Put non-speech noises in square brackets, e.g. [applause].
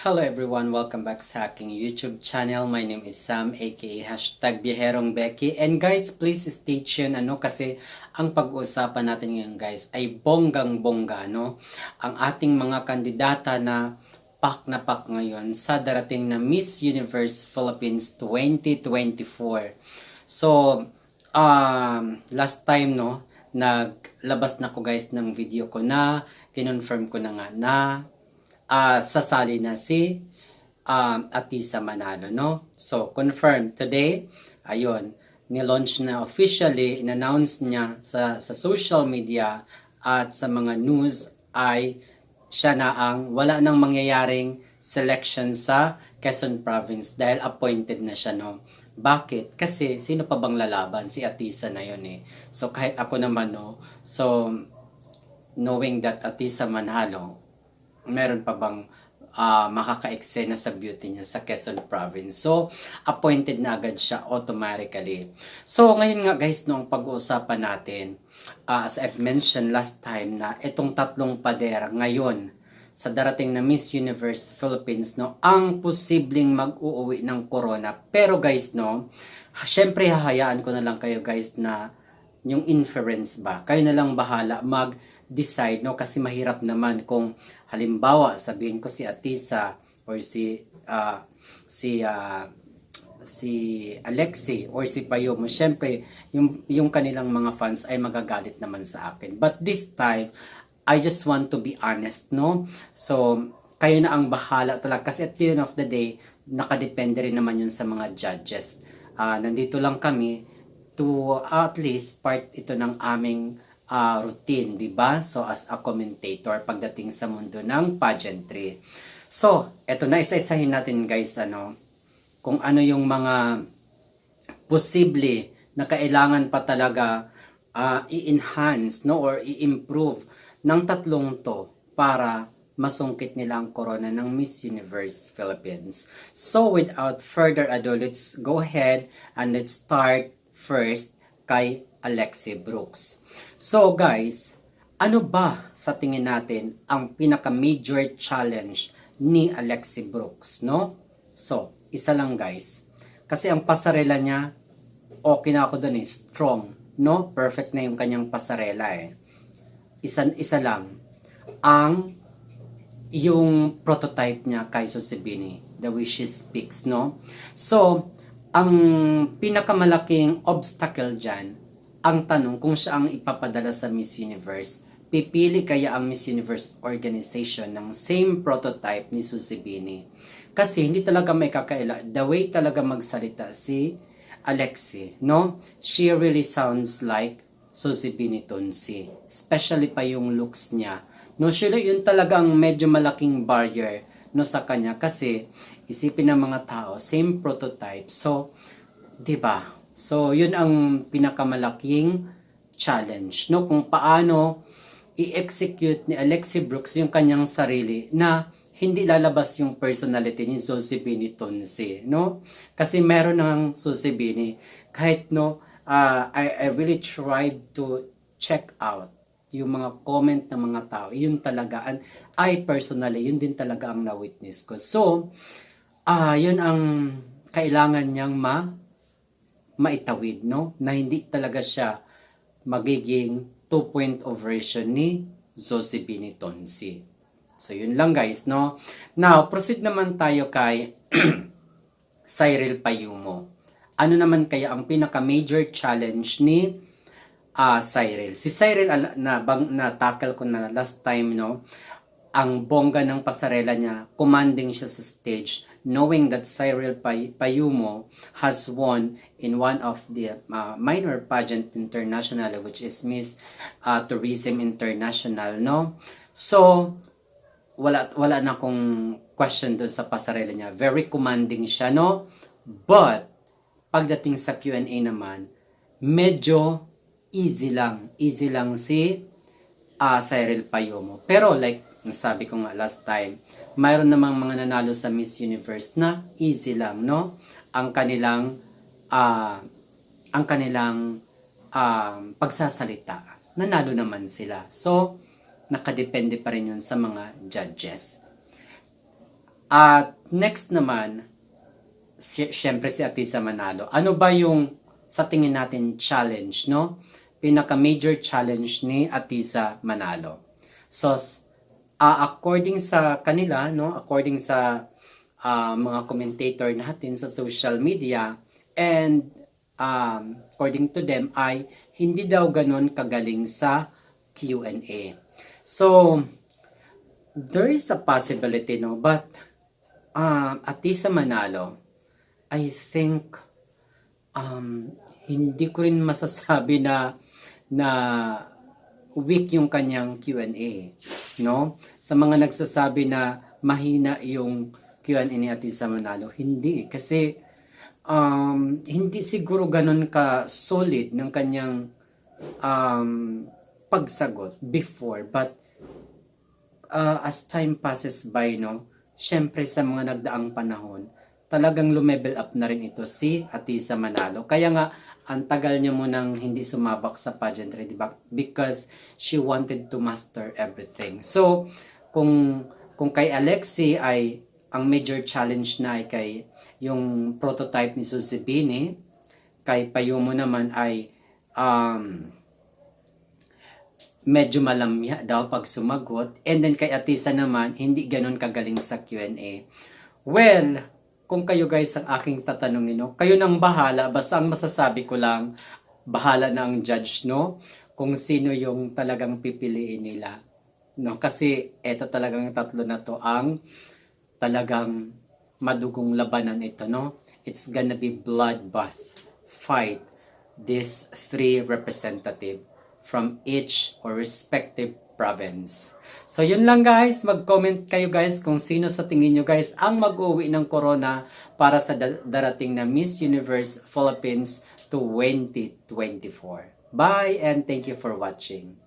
Hello everyone, welcome back sa aking YouTube channel. My name is Sam, aka hashtag Biherong Becky. And guys, please stay tuned, ano, kasi ang pag-uusapan natin ngayon guys ay bonggang-bongga, no? Ang ating mga kandidata na pak na pak ngayon sa darating na Miss Universe Philippines 2024. So, um, last time, no, naglabas na ko guys ng video ko na kinonfirm ko na nga na ah, sasali na si um, Atisa Manalo, no? So, confirmed today, ayun, nilaunch na officially, in-announce niya sa, sa social media at sa mga news ay siya na ang wala nang mangyayaring selection sa Quezon Province dahil appointed na siya, no? Bakit? Kasi sino pa bang lalaban? Si Atisa na yun eh. So kahit ako naman, no? So, knowing that Atisa Manalo, meron pa bang uh, makaka-eksena sa beauty niya sa Quezon Province. So, appointed na agad siya automatically. So, ngayon nga guys, no, ang pag-uusapan natin, uh, as I've mentioned last time na itong tatlong padera ngayon sa darating na Miss Universe Philippines, no, ang posibleng mag-uuwi ng corona. Pero guys, no, syempre hahayaan ko na lang kayo guys na yung inference ba. Kayo na lang bahala mag-decide, no, kasi mahirap naman kung halimbawa sabihin ko si Atisa or si uh, si uh, si Alexi or si Payomo, syempre yung yung kanilang mga fans ay magagalit naman sa akin. But this time, I just want to be honest, no? So, kayo na ang bahala talaga kasi at the end of the day, nakadepende rin naman yun sa mga judges. Uh, nandito lang kami to at least part ito ng aming uh, routine, 'di ba? So as a commentator pagdating sa mundo ng pageantry. So, eto na isa-isahin natin guys ano kung ano yung mga posible na kailangan pa talaga uh, i-enhance no or i-improve ng tatlong to para masungkit nila ang corona ng Miss Universe Philippines. So without further ado, let's go ahead and let's start first kay Alexi Brooks. So guys, ano ba sa tingin natin ang pinaka-major challenge ni Alexi Brooks, no? So, isa lang guys. Kasi ang pasarela niya, okay na ako dun eh, strong, no? Perfect na yung kanyang pasarela eh. Isa, isa lang. Ang yung prototype niya kay Susibini, The Way Speaks, no? So, ang pinakamalaking obstacle dyan ang tanong kung siya ang ipapadala sa Miss Universe, pipili kaya ang Miss Universe organization ng same prototype ni Susie Bini? Kasi hindi talaga may kakaila. The way talaga magsalita si Alexi, no? She really sounds like Susie Bini Tonsi. Especially pa yung looks niya. No, siya yun talagang medyo malaking barrier no sa kanya kasi isipin ng mga tao same prototype. So, 'di ba? So, yun ang pinakamalaking challenge, no? Kung paano i-execute ni Alexi Brooks yung kanyang sarili na hindi lalabas yung personality ni Zosibini Tonsi, no? Kasi meron ng Zosibini, kahit no, uh, I, I really tried to check out yung mga comment ng mga tao, yun talaga, and I personally, yun din talaga ang na-witness ko. So, ah yun ang kailangan niyang ma maitawid, no? Na hindi talaga siya magiging 2.0 version ni Josephine Tonsi. So, yun lang guys, no? Now, proceed naman tayo kay [clears throat] Cyril Payumo. Ano naman kaya ang pinaka-major challenge ni uh, Cyril? Si Cyril, na, bang, na tackle ko na last time, no? Ang bongga ng pasarela niya, commanding siya sa stage, knowing that Cyril Pay Payumo has won in one of the uh, minor pageant international which is Miss uh, Tourism International no? So wala wala na akong question doon sa pasarela niya. Very commanding siya no? But pagdating sa Q&A naman medyo easy lang easy lang si uh, Cyril Payomo pero like sabi ko nga last time mayroon namang mga nanalo sa Miss Universe na easy lang no ang kanilang uh, ang kanilang uh, pagsasalita, nanalo naman sila. So, nakadepende pa rin yun sa mga judges. At next naman, si, syempre si Atisa Manalo. Ano ba yung sa tingin natin challenge, no? Pinaka major challenge ni Atisa Manalo. So, ah, according sa kanila, no, according sa ah, mga commentator natin sa social media and um, according to them ay hindi daw ganon kagaling sa Q&A. So, there is a possibility, no? But, um, Atisa Manalo, I think, um, hindi ko rin [laughs] masasabi na, na weak yung kanyang Q&A, no? Sa mga nagsasabi na mahina yung Q&A ni Atisa Manalo, hindi. Kasi, um, hindi siguro ganun ka solid ng kanyang um, pagsagot before. But, uh, as time passes by, no, syempre sa mga nagdaang panahon, talagang lumevel up na rin ito si Atisa Manalo. Kaya nga, ang tagal niya mo nang hindi sumabak sa pageantry, di ba? Because she wanted to master everything. So, kung kung kay Alexi ay ang major challenge na ay kay yung prototype ni Susie Bini, kay Payumo naman ay um, medyo malamya daw pag sumagot. And then kay Atisa naman, hindi ganun kagaling sa Q&A. Well, kung kayo guys ang aking tatanungin, no, kayo nang bahala. Basta ang masasabi ko lang, bahala na ang judge, no? Kung sino yung talagang pipiliin nila. No, kasi eto talagang tatlo na to ang talagang madugong labanan ito, no? It's gonna be bloodbath fight these three representative from each or respective province. So yun lang guys, mag-comment kayo guys kung sino sa tingin nyo guys ang mag-uwi ng corona para sa da- darating na Miss Universe Philippines 2024. Bye and thank you for watching.